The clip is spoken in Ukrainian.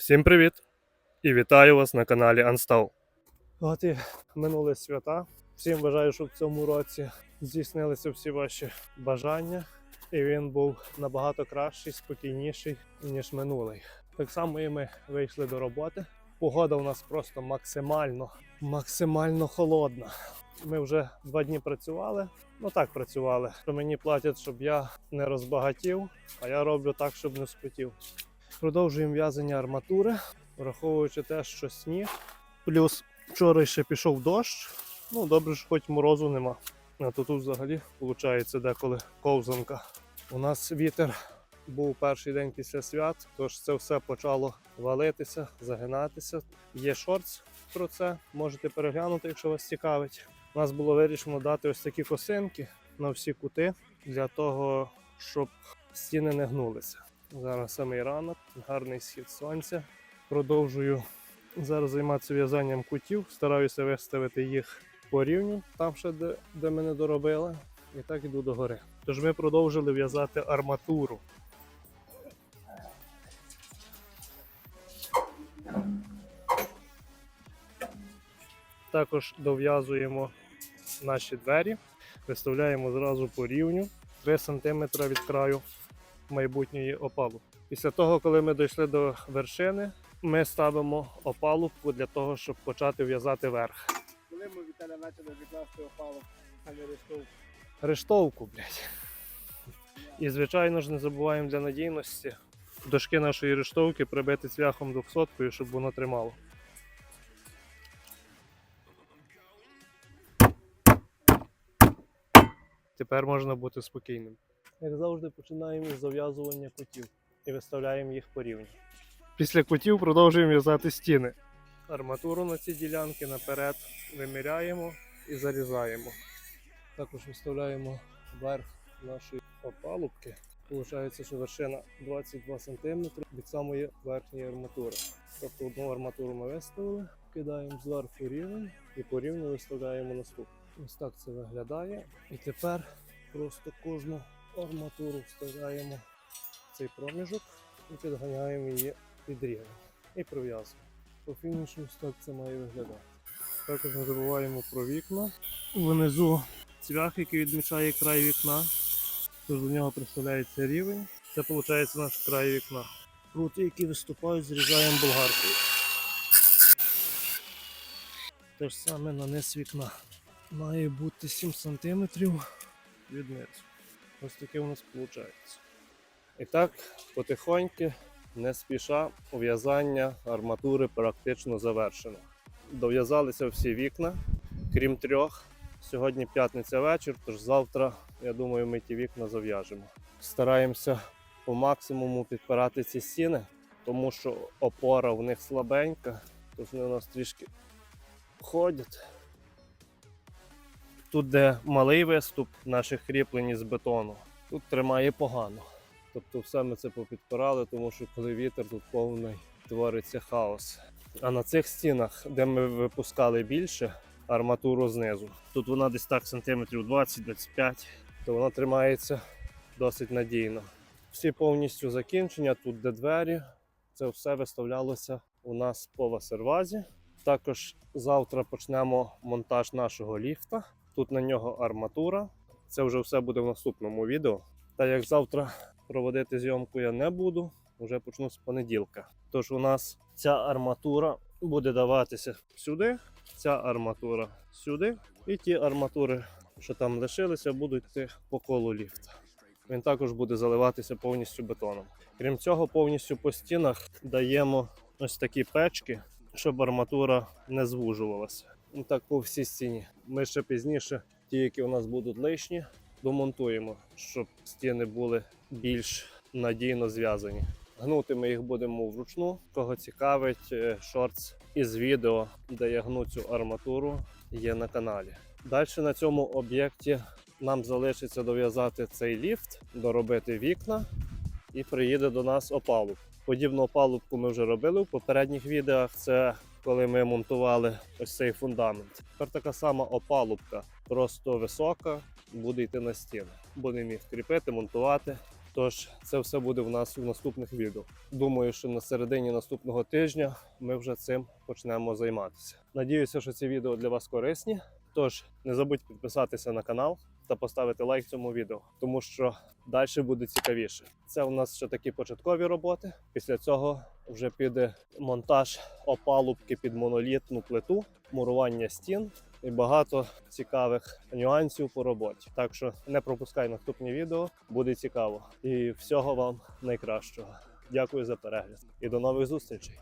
Всім привіт! І вітаю вас на каналі Unstall. От і минули свята. Всім бажаю, щоб в цьому році здійснилися всі ваші бажання, і він був набагато кращий, спокійніший, ніж минулий. Так само і ми вийшли до роботи. Погода у нас просто максимально, максимально холодна. Ми вже два дні працювали. Ну так працювали. Мені платять, щоб я не розбагатів, а я роблю так, щоб не спотів. Продовжуємо в'язання арматури, враховуючи те, що сніг. Плюс вчора ще пішов дощ. Ну, добре, що хоч морозу нема. А то тут взагалі виходить деколи ковзанка. У нас вітер був перший день після свят, тож це все почало валитися, загинатися. Є шортс про це, можете переглянути, якщо вас цікавить. У нас було вирішено дати ось такі косинки на всі кути для того, щоб стіни не гнулися. Зараз самий ранок, гарний схід сонця. Продовжую зараз займатися в'язанням кутів, стараюся виставити їх по рівню, там ще де, де ми не доробили. І так іду до гори. Тож ми продовжили в'язати арматуру. Також дов'язуємо наші двері, виставляємо зразу по рівню 3 см від краю майбутньої опалубки. Після того, коли ми дійшли до вершини, ми ставимо опалубку для того, щоб почати в'язати верх. Коли ми Віталя почали відкласти опалок, а не рештовку. Рештовку, блядь. І звичайно ж не забуваємо для надійності дошки нашої рештовки прибити цвяхом 200, щоб воно тримало. Тепер можна бути спокійним. Як завжди, починаємо із зав'язування кутів і виставляємо їх по рівню. Після кутів продовжуємо в'язати стіни. Арматуру на ці ділянки наперед виміряємо і зарізаємо. Також виставляємо верх нашої опалубки. Получається, що вершина 22 см від самої верхньої арматури. Тобто одну арматуру ми виставили, кидаємо зверху рівень і по рівню виставляємо наступну. Ось так це виглядає. І тепер просто кожну арматуру вставляємо в цей проміжок і підганяємо її під рівень. І прив'язуємо. По фінішу так це має виглядати. Також не забуваємо про вікна. Внизу цвях, який відмічає край вікна. Тож до нього представляється рівень. Це виходить наш край вікна. Прути, які виступають, зрізаємо болгаркою. Те ж саме на низ вікна. Має бути 7 см від низу. Ось таке у нас виходить. І так, потихоньки, не спіша, ув'язання арматури практично завершено. Дов'язалися всі вікна, крім трьох. Сьогодні п'ятниця вечір, тож завтра, я думаю, ми ті вікна зав'яжемо. Стараємося по максимуму підпирати ці стіни, тому що опора в них слабенька, тож вони у нас трішки ходять. Тут, де малий виступ наших кріплень з бетону, тут тримає погано. Тобто все ми це попідпирали, тому що коли вітер, тут повний твориться хаос. А на цих стінах, де ми випускали більше арматуру знизу, тут вона десь так сантиметрів 20-25, то вона тримається досить надійно. Всі повністю закінчення, тут де двері, це все виставлялося у нас по васервазі. Також завтра почнемо монтаж нашого ліфта. Тут на нього арматура. Це вже все буде в наступному відео. Та як завтра проводити зйомку я не буду, вже почну з понеділка. Тож у нас ця арматура буде даватися сюди, ця арматура сюди, і ті арматури, що там лишилися, будуть йти по колу ліфта. Він також буде заливатися повністю бетоном. Крім цього, повністю по стінах даємо ось такі печки, щоб арматура не звужувалася. Так по всій стіні. Ми ще пізніше, ті, які у нас будуть лишні, домонтуємо, щоб стіни були більш надійно зв'язані. Гнути ми їх будемо вручну. Кого цікавить, е, шортс із відео, де я гну цю арматуру, є на каналі. Далі на цьому об'єкті нам залишиться дов'язати цей ліфт, доробити вікна і приїде до нас опалуб. Подібну опалубку ми вже робили в попередніх відео. Це коли ми монтували ось цей фундамент. Тепер така сама опалубка, просто висока, буде йти на стіну. Будемо їх кріпити, монтувати. Тож це все буде в нас у наступних відео. Думаю, що на середині наступного тижня ми вже цим почнемо займатися. Надіюся, що ці відео для вас корисні. Тож не забудь підписатися на канал та поставити лайк цьому відео, тому що далі буде цікавіше. Це у нас ще такі початкові роботи. Після цього вже піде монтаж опалубки під монолітну плиту, мурування стін і багато цікавих нюансів по роботі. Так що не пропускай наступні відео, буде цікаво. І всього вам найкращого. Дякую за перегляд і до нових зустрічей.